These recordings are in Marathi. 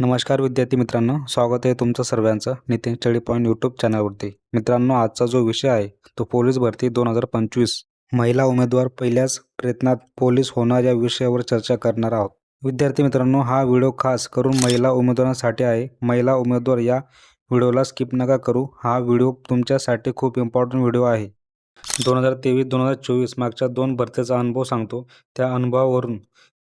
नमस्कार विद्यार्थी मित्रांनो स्वागत आहे तुमचं सर्वांचं नितीन स्टडी पॉईंट यूट्यूब चॅनलवरती. मित्रांनो आजचा जो विषय आहे तो पोलीस भरती दोन हजार पंचवीस. महिला उमेदवार पहिल्याच प्रयत्नात पोलीस होणार या विषयावर चर्चा करणार आहोत. विद्यार्थी मित्रांनो हा व्हिडिओ खास करून महिला उमेदवारांसाठी आहे. महिला उमेदवार या व्हिडिओला स्किप नका करू. हा व्हिडिओ तुमच्यासाठी खूप इम्पॉर्टंट व्हिडिओ आहे. दोन हजार तेवीस दोन हजार चोवीस मागच्या दोन भरतीचा अनुभव सांगतो. त्या अनुभवावरून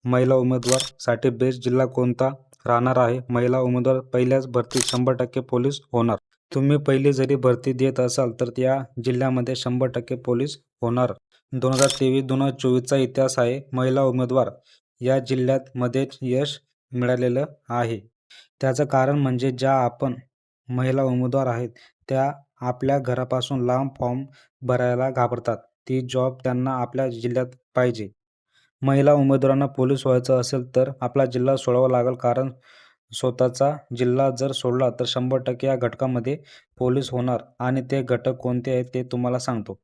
महिला उमेदवारसाठी बेस्ट जिल्हा कोणता? राहणार आहे. महिला उमेदवार पहिल्याच भरतीत शंभर टक्के पोलीस होणार. तुम्ही पहिली जरी भरती देत असाल तर त्या जिल्ह्यामध्ये शंभर टक्के पोलीस होणार. दोन हजार तेवीस दोन हजार चोवीसचा इतिहास आहे. महिला उमेदवार या जिल्ह्यात मध्येच यश मिळालेलं आहे. त्याचं कारण म्हणजे ज्या आपण महिला उमेदवार आहेत त्या आपल्या घरापासून लांब फॉर्म भरायला घाबरतात. ती जॉब त्यांना आपल्या जिल्ह्यात पाहिजे. महिला उमेदवारांना पोलीस व्हायचं असेल तर आपला जिल्हा सोडावा लागेल. कारण स्वतःचा जिल्हा जर सोडला तर शंभर टक्के या घटकामध्ये पोलीस होणार. आणि ते घटक कोणते आहेत ते तुम्हाला सांगतो.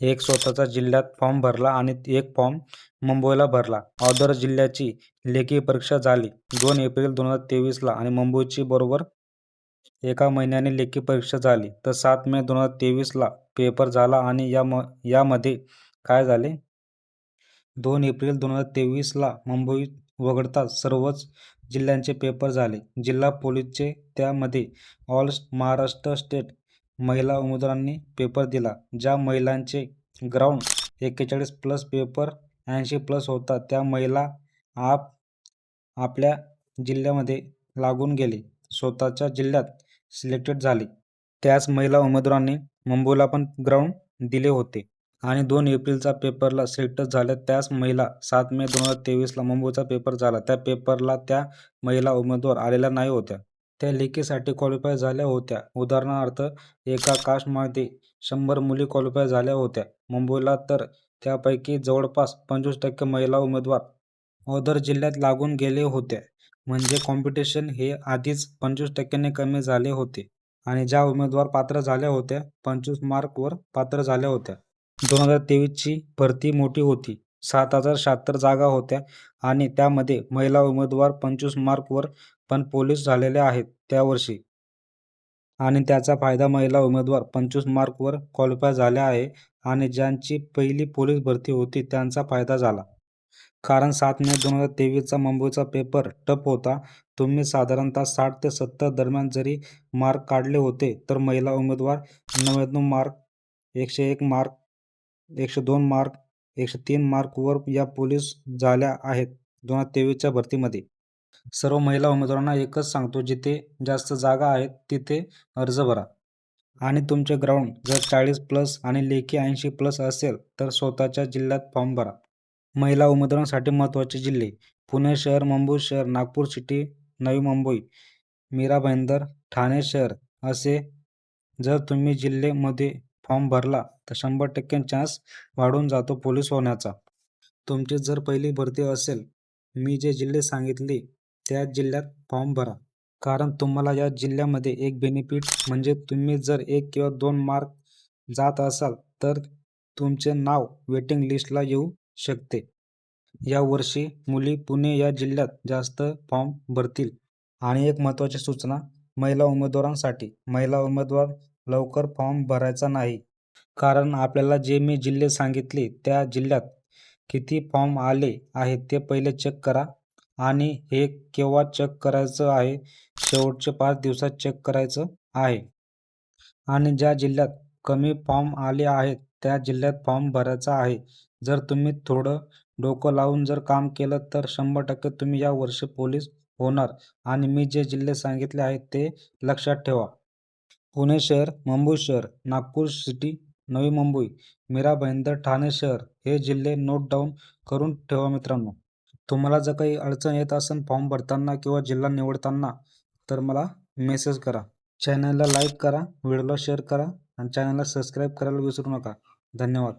एक स्वतःचा जिल्ह्यात फॉर्म भरला आणि एक फॉर्म मुंबईला भरला. ऑदर जिल्ह्याची लेखी परीक्षा झाली. दोन एप्रिल दोन हजार तेवीसला आणि मुंबईची बरोबर एका महिन्याने लेखी परीक्षा झाली. तर सात मे दोन हजार तेवीसला पेपर झाला आणि या म यामध्ये काय झाले? दोन एप्रिल दोन हजार तेवीसला मुंबई वगळताच सर्वच जिल्ह्यांचे पेपर झाले. जिल्हा पोलीसचे त्यामध्ये ऑल महाराष्ट्र स्टेट महिला उमेदवारांनी पेपर दिला ज्या महिलांचे ग्राउंड एक्केचाळीस प्लस पेपर ऐंशी प्लस होता त्या महिला आप आपल्या जिल्ह्यामध्ये लागून गेले स्वतःच्या जिल्ह्यात सिलेक्टेड झाले. त्याच महिला उमेदवारांनी मुंबईला पण ग्राउंड दिले होते. आणि दोन एप्रिलचा पेपरला सेटच झाल्या त्याच महिला सात मे दोन हजार तेवीसला मुंबईचा पेपर झाला. त्या पेपरला त्या महिला उमेदवार आलेल्या नाही होत्या. त्या लेखीसाठी क्वालिफाय झाल्या होत्या. उदाहरणार्थ एका कास्टमध्ये शंभर मुली क्वालिफाय झाल्या होत्या. मुंबईला तर त्यापैकी जवळपास पंचवीस टक्के महिला उमेदवार अदर जिल्ह्यात लागून गेले होते. म्हणजे कॉम्पिटिशन हे आधीच पंचवीस टक्क्यांनी कमी झाले होते. आणि ज्या उमेदवार पात्र झाल्या होत्या पंचवीस मार्कवर पात्र झाल्या होत्या. दोन हजार तेवीसची भरती मोठी होती. सात हजार शहात्तर जागा होत्या आणि त्यामध्ये महिला उमेदवार पंचवीस मार्कवर पण पोलीस झालेले आहेत त्या वर्षी. आणि त्याचा फायदा महिला उमेदवार पंचवीस मार्कवर क्वालिफाय झाल्या आहे आणि ज्यांची पहिली पोलीस भरती होती त्यांचा फायदा झाला. कारण सात मे दोन हजार तेवीसचा मुंबईचा पेपर टप होता. तुम्ही साधारणतः साठ ते सत्तर दरम्यान जरी मार्क काढले होते तर महिला उमेदवार नव्याण्णव मार्क एकशे एक मार्क एकशे दोन मार्क एकशे तीन मार्कवर या पोलीस झाल्या आहेत दोन हजार तेवीसच्या भरतीमध्ये. सर्व महिला उमेदवारांना एकच सांगतो जिथे जास्त जागा आहेत तिथे अर्ज भरा. आणि तुमचे ग्राउंड जर चाळीस प्लस आणि लेखी ऐंशी प्लस असेल तर स्वतःच्या जिल्ह्यात फॉर्म भरा. महिला उमेदवारांसाठी महत्त्वाचे जिल्हे पुणे शहर मुंबई शहर नागपूर सिटी नवी मुंबई मीरा भाईंदर ठाणे शहर असे जर तुम्ही जिल्ह्यामध्ये फॉर्म भरला तर शंभर टक्के चान्स वाढून जातो पोलीस होण्याचा. तुमची जर पहिली भरती असेल मी जे जिल्हे सांगितले त्या जिल्ह्यात फॉर्म भरा. कारण तुम्हाला या जिल्ह्यामध्ये एक बेनिफिट म्हणजे तुम्ही जर एक किंवा दोन मार्क जात असाल तर तुमचे नाव वेटिंग लिस्टला येऊ शकते. यावर्षी मुली पुणे या जिल्ह्यात जास्त फॉर्म भरतील. आणि एक महत्त्वाची सूचना महिला उमेदवारांसाठी. महिला उमेदवार लवकर फॉर्म भरायचा नाही. कारण आपल्याला जे मी जिल्हे सांगितले त्या जिल्ह्यात किती फॉर्म आले आहेत ते पहिले चेक करा. आणि हे केव्हा चेक करायचं आहे? शेवटचे पाच दिवसात चेक करायचं आहे. आणि ज्या जिल्ह्यात कमी फॉर्म आले आहेत त्या जिल्ह्यात फॉर्म भरायचा आहे. जर तुम्ही थोडं डोकं लावून जर काम केलं तर शंभर टक्के तुम्ही या वर्षी पोलीस होणार. आणि मी जे जिल्हे सांगितले आहेत ते लक्षात ठेवा. पुणे शहर मुंबई शहर नागपूर सिटी नवी मुंबई मीरा भाईंदर ठाणे शहर हे जिल्हे नोट डाऊन करून ठेवा मित्रांनो. तुम्हाला जर काही अडचण येत असेल फॉर्म भरताना किंवा जिल्हा निवडताना तर मला मेसेज करा. चॅनलला लाईक करा व्हिडिओला शेअर करा आणि चॅनलला सबस्क्राईब करायला विसरू नका. धन्यवाद.